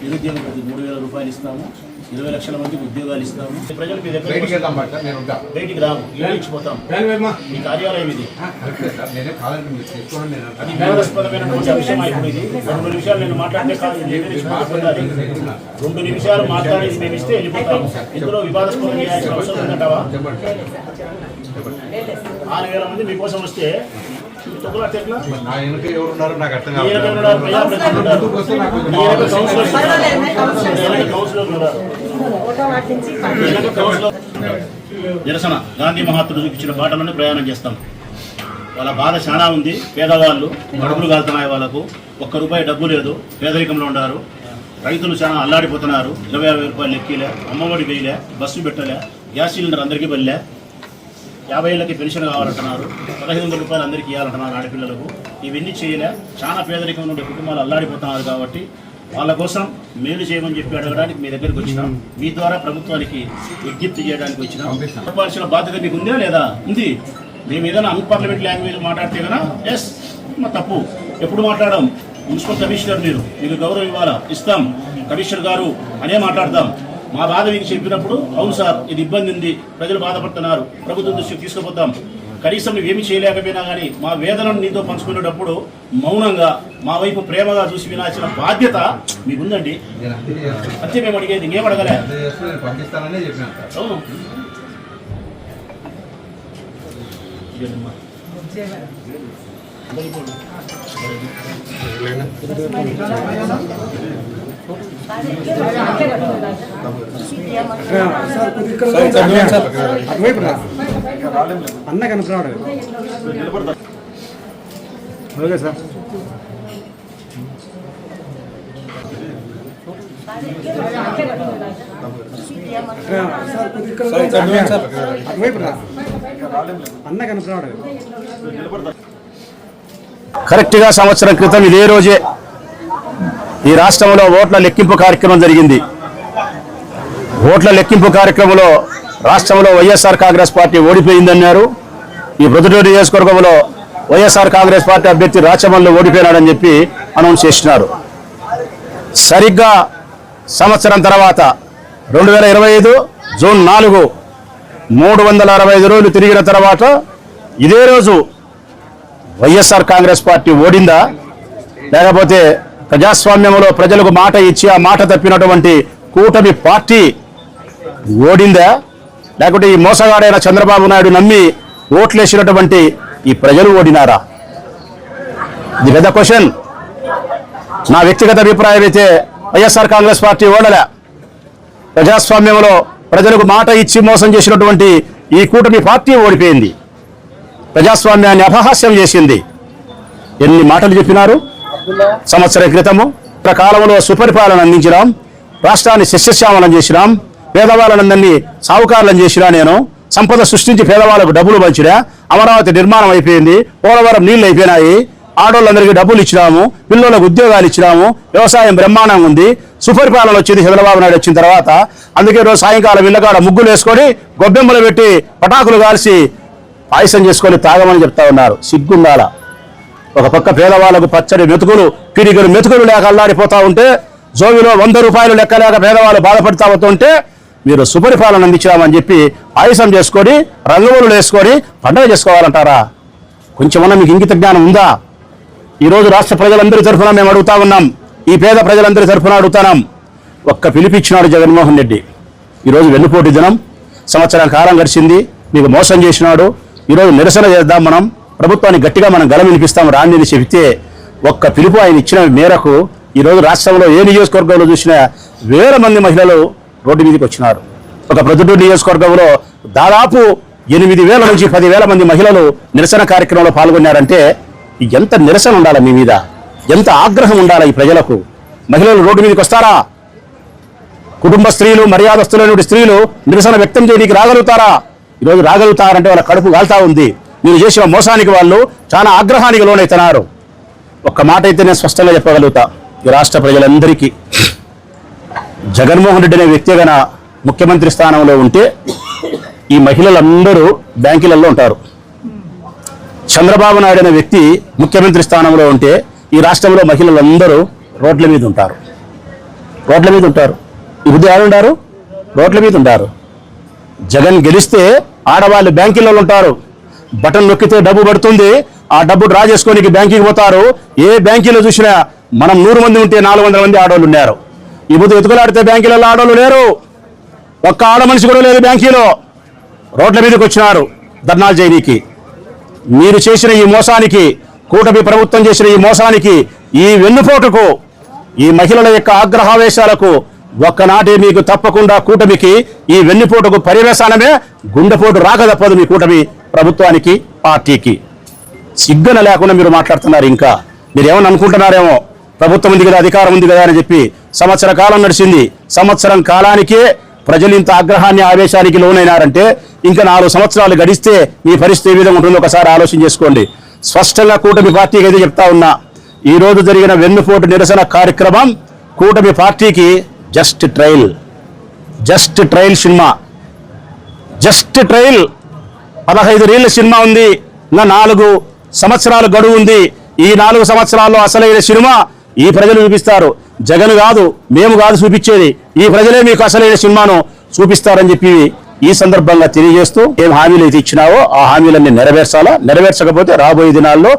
నిరుద్యోగ ప్రతి మూడు వేల రూపాయలు ఇస్తాము ఇరవై లక్షల మందికి ఉద్యోగాలు ఇస్తాము. ప్రజలు మీ దగ్గర బయటికి రాము ఇచ్చిపోతాం. మీ కార్యాలయం ఇది. అది వివాదాస్పదమైనటువంటి అంశం ఇప్పుడు ఇది రెండు నిమిషాలు నేను మాట్లాడితే కాదు. రెండు నిమిషాలు మాట్లాడి మేము ఇస్తే వెళ్ళిపోతాము. ఇందులో వివాదాస్పదం చేయాల్సిన అవసరం ఉందంటావా? ఆరు వేల మంది మీకోసం వస్తే నా వెనుక ఎవరు ఉన్నారో నాకు అర్థం నిరసన గాంధీ మహాత్ముడు చూపించిన బాటలోనే ప్రయాణం చేస్తాం. వాళ్ళ బాధ చాలా ఉంది. పేదవాళ్ళు గడుపులు కాలుతున్నాయి వాళ్ళకు. ఒక్క రూపాయి డబ్బు లేదు. పేదరికంలో ఉన్నారు. రైతులు చాలా అల్లాడిపోతున్నారు. ఇరవై యాభై రూపాయలు లెక్కీలే అమ్మఒడి వేయలే బస్సు పెట్టలే గ్యాస్ సిలిండర్ అందరికీ వెళ్ళే యాభై ఏళ్ళకి పెన్షన్ కావాలంటున్నారు. పదహైదు వందల రూపాయలు అందరికీ ఇవ్వాలంటున్నారు ఆడపిల్లలకు. ఇవన్నీ చేయలే. చాలా పేదరికం ఉండే కుటుంబాలు అల్లాడిపోతున్నారు కాబట్టి వాళ్ళ కోసం మేలు చేయమని చెప్పి అడగడానికి మీ దగ్గరికి వచ్చినాం మీ ద్వారా ప్రభుత్వానికి విజ్ఞప్తి చేయడానికి వచ్చినాం పంపిస్తాం. చెప్పాల్సిన బాధ్యత మీకు ఉందా లేదా? ఉంది. మేము ఏదైనా అన్పార్లమెంట్ లాంగ్వేజ్ మాట్లాడితే కదా ఎస్ మా తప్పు. ఎప్పుడు మాట్లాడడం? మున్సిపల్ కమిషనర్ మీరు. మీకు గౌరవం ఇవ్వాలా? ఇస్తాం. కమిషనర్ గారు అనే మాట్లాడతాం మా బాధ మీకు చెప్పినప్పుడు అవును సార్ ఇది ఇబ్బంది ఉంది ప్రజలు బాధపడుతున్నారు ప్రభుత్వం దృష్టికి తీసుకుపోతాం. కనీసం నువ్వేమి చేయలేకపోయినా కానీ మా వేదనను నీతో పంచుకునేటప్పుడు మౌనంగా మా వైపు ప్రేమగా చూసి వినాల్సిన బాధ్యత మీకుందండి. అంతే మేము అడిగేది ఇంకేం అడగలే. నేను అవును అన్న కనుక్కున్నాడు ఓకే సార్ అటువైపు రా అన్న కనపరాడు కరెక్ట్గా సంవత్సరం క్రితం ఇదే రోజే ఈ రాష్ట్రంలో ఓట్ల లెక్కింపు కార్యక్రమం జరిగింది. ఓట్ల లెక్కింపు కార్యక్రమంలో రాష్ట్రంలో వైఎస్ఆర్ కాంగ్రెస్ పార్టీ ఓడిపోయిందన్నారు. ఈ ప్రొద్దుటూరు నియోజకవర్గంలో వైఎస్ఆర్ కాంగ్రెస్ పార్టీ అభ్యర్థి రాచమల్లు ఓడిపోయినాడని చెప్పి అనౌన్స్ చేసినారు. సరిగ్గా సంవత్సరం తర్వాత రెండు వేల ఇరవై ఐదు జూన్ నాలుగు మూడు వందల అరవై ఐదు రోజులు తిరిగిన తర్వాత ఇదే రోజు వైఎస్ఆర్ కాంగ్రెస్ పార్టీ ఓడిందా? లేకపోతే ప్రజాస్వామ్యంలో ప్రజలకు మాట ఇచ్చి ఆ మాట తప్పినటువంటి కూటమి పార్టీ ఓడిందా? లేకుంటే ఈ మోసగాడైన చంద్రబాబు నాయుడు నమ్మి ఓట్లేసినటువంటి ఈ ప్రజలు ఓడినారా? ఇది పెద్ద క్వశ్చన్. నా వ్యక్తిగత అభిప్రాయం అయితే వైఎస్ఆర్ కాంగ్రెస్ పార్టీ ఓడలే. ప్రజాస్వామ్యంలో ప్రజలకు మాట ఇచ్చి మోసం చేసినటువంటి ఈ కూటమి పార్టీ ఓడిపోయింది. ప్రజాస్వామ్యాన్ని అపహాస్యం చేసింది. ఎన్ని మాటలు చెప్పినారు? సంవత్సరం క్రితము ప్రకాలంలో సుపరిపాలన అందించినాం. రాష్ట్రాన్ని శస్యశ్యామలం చేసినాం. పేదవాళ్ళందరినీ సావుకారులను చేసినా నేను. సంపద సృష్టించి పేదవాళ్ళకు డబ్బులు పంచినా అమరావతి నిర్మాణం అయిపోయింది. పోలవరం నీళ్ళు అయిపోయినాయి. ఆడోళ్ళందరికీ డబ్బులు ఇచ్చినాము. పిల్లలకు ఉద్యోగాలు ఇచ్చినాము. వ్యవసాయం బ్రహ్మాండంగా ఉంది. సుపరిపాలన వచ్చింది చంద్రబాబు నాయుడు వచ్చిన తర్వాత. అందుకే రోజు సాయంకాలం ఇళ్ళకాడ ముగ్గులు వేసుకొని గొబ్బెమ్మలు పెట్టి పటాకులు కాల్చి పాయసం చేసుకొని తాగమని చెప్తా ఉన్నారు. సిగ్గుండాల. ఒక పక్క పేదవాళ్ళకు పచ్చడి మెతుకులు పిడిగలు మెతుకులు లేక అల్లాడిపోతూ ఉంటే జోబిలో వంద రూపాయలు లెక్క లేక పేదవాళ్ళు బాధపడతా ఉంటే మీరు సుపరిపాలన అందించామని చెప్పి ఆయుసం చేసుకొని రంగులు వేసుకొని పండగ చేసుకోవాలంటారా? కొంచెమన్నా మీకు ఇంగిత జ్ఞానం ఉందా? ఈరోజు రాష్ట్ర ప్రజలందరి తరఫున మేము అడుగుతా ఉన్నాం. ఈ పేద ప్రజలందరి తరఫున అడుగుతున్నాం ఒక్క పిలిపిచ్చినాడు జగన్మోహన్ రెడ్డి. ఈరోజు వెన్నుపోటు దినం. సంవత్సరం కాలం గడిచింది. మీకు మోసం చేసినాడు. ఈరోజు నిరసన చేద్దాం మనం. ప్రభుత్వాన్ని గట్టిగా మనం గలం వినిపిస్తాం. రాని అని చెబితే ఒక్క పిలుపు ఆయన ఇచ్చిన మేరకు ఈరోజు రాష్ట్రంలో ఏ నియోజకవర్గంలో చూసినా వేల మంది మహిళలు రోడ్డు మీదకి వచ్చినారు. ఒక ప్రొద్దుటూరు నియోజకవర్గంలో దాదాపు ఎనిమిది వేల నుంచి పదివేల మంది మహిళలు నిరసన కార్యక్రమంలో పాల్గొన్నారంటే ఎంత నిరసన ఉండాలి మీ మీద? ఎంత ఆగ్రహం ఉండాలి ఈ ప్రజలకు? మహిళలు రోడ్డు మీదకి వస్తారా? కుటుంబ స్త్రీలు మర్యాదస్తులైన స్త్రీలు నిరసన వ్యక్తం చేయడానికి రాగలుగుతారా? ఈరోజు రాగలుగుతారంటే వాళ్ళ కడుపు కాలుతా ఉంది. మీరు చేసిన మోసానికి వాళ్ళు చాలా ఆగ్రహానికి లోనైతున్నారు. ఒక్క మాట అయితే నేను స్పష్టంగా చెప్పగలుగుతా. ఈ రాష్ట్ర ప్రజలందరికీ జగన్మోహన్ రెడ్డి అనే వ్యక్తి గన ముఖ్యమంత్రి స్థానంలో ఉంటే ఈ మహిళలందరూ బ్యాంకులలో ఉంటారు. చంద్రబాబు నాయుడు అనే వ్యక్తి ముఖ్యమంత్రి స్థానంలో ఉంటే ఈ రాష్ట్రంలో మహిళలందరూ రోడ్ల మీద ఉంటారు. రోడ్ల మీద ఉంటారు. ఇప్పుడు ఎవరుంటారు రోడ్ల మీద ఉంటారు జగన్ గెలిస్తే ఆడవాళ్ళు బ్యాంకులలో ఉంటారు. బటన్ నొక్కితే డబ్బు పడుతుంది. ఆ డబ్బు డ్రా చేసుకోనికి బ్యాంకింగ్ పోతారు. ఏ బ్యాంకీలో చూసినా మనం నూరు మంది ఉంటే నాలుగు వందల మంది ఆడవాళ్ళు ఉన్నారు. ఇప్పుడు ఎతుకులాడితే బ్యాంకీలలో ఆడవాళ్ళు లేరు. ఒక్క ఆడ మనిషి కూడా లేదు బ్యాంకీలో. రోడ్ల మీదకి వచ్చినారు ధర్నాలు చేయనీకి. మీరు చేసిన ఈ మోసానికి కూటమి ప్రభుత్వం చేసిన ఈ మోసానికి ఈ వెన్నుపోటుకు ఈ మహిళల యొక్క ఆగ్రహావేశాలకు ఒక్కనాటి మీకు తప్పకుండా కూటమికి ఈ వెన్నుపోటుకు పర్యవేశానమే గుండెపోటు రాక తప్పదు మీ కూటమి. ప్రభుత్వానికి పార్టీకి. సిగ్గున లేకుండా మీరు మాట్లాడుతున్నారు ఇంకా. మీరు ఏమని అనుకుంటున్నారేమో? ప్రభుత్వం ఉంది కదా అధికారం ఉంది కదా అని చెప్పి సంవత్సర కాలం నడిచింది. సంవత్సరం కాలానికే ప్రజలు ఇంత ఆగ్రహాన్ని ఆవేశానికి లోనైనారంటే ఇంకా నాలుగు సంవత్సరాలు గడిస్తే మీ పరిస్థితి ఏ విధంగా ఉంటుందో ఒకసారి ఆలోచన చేసుకోండి. స్పష్టంగా కూటమి పార్టీకి అయితే చెప్తా ఉన్నా ఈ రోజు జరిగిన వెన్నుపోటు నిరసన కార్యక్రమం కూటమి పార్టీకి just trial. Just trial cinema. Just trial. పదహైదు రీళ్ళ సినిమా ఉంది. ఇంకా నాలుగు సంవత్సరాలు గడువు ఉంది. ఈ నాలుగు సంవత్సరాల్లో అసలైన సినిమా ఈ ప్రజలు చూపిస్తారు. జగన్ కాదు మేము కాదు చూపించేది. ఈ ప్రజలే మీకు అసలైన సినిమాను చూపిస్తారని చెప్పి ఈ సందర్భంగా తెలియజేస్తూ ఏం హామీలు అయితే ఇచ్చినావో ఆ హామీలన్నీ నెరవేర్చాలా? నెరవేర్చకపోతే రాబోయే దినాల్లో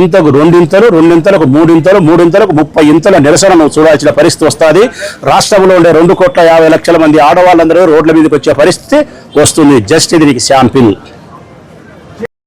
ఇంతకు రెండింతలు రెండింతలకు మూడింతలు మూడింతలకు ముప్పై ఇంతల నిరసనను చూడాల్సిన పరిస్థితి వస్తుంది. రాష్ట్రంలో ఉండే రెండు కోట్ల యాభై లక్షల మంది ఆడవాళ్ళందరూ రోడ్ల మీదకి వచ్చే పరిస్థితి వస్తుంది. జస్ట్ ఇది శాంపిల్.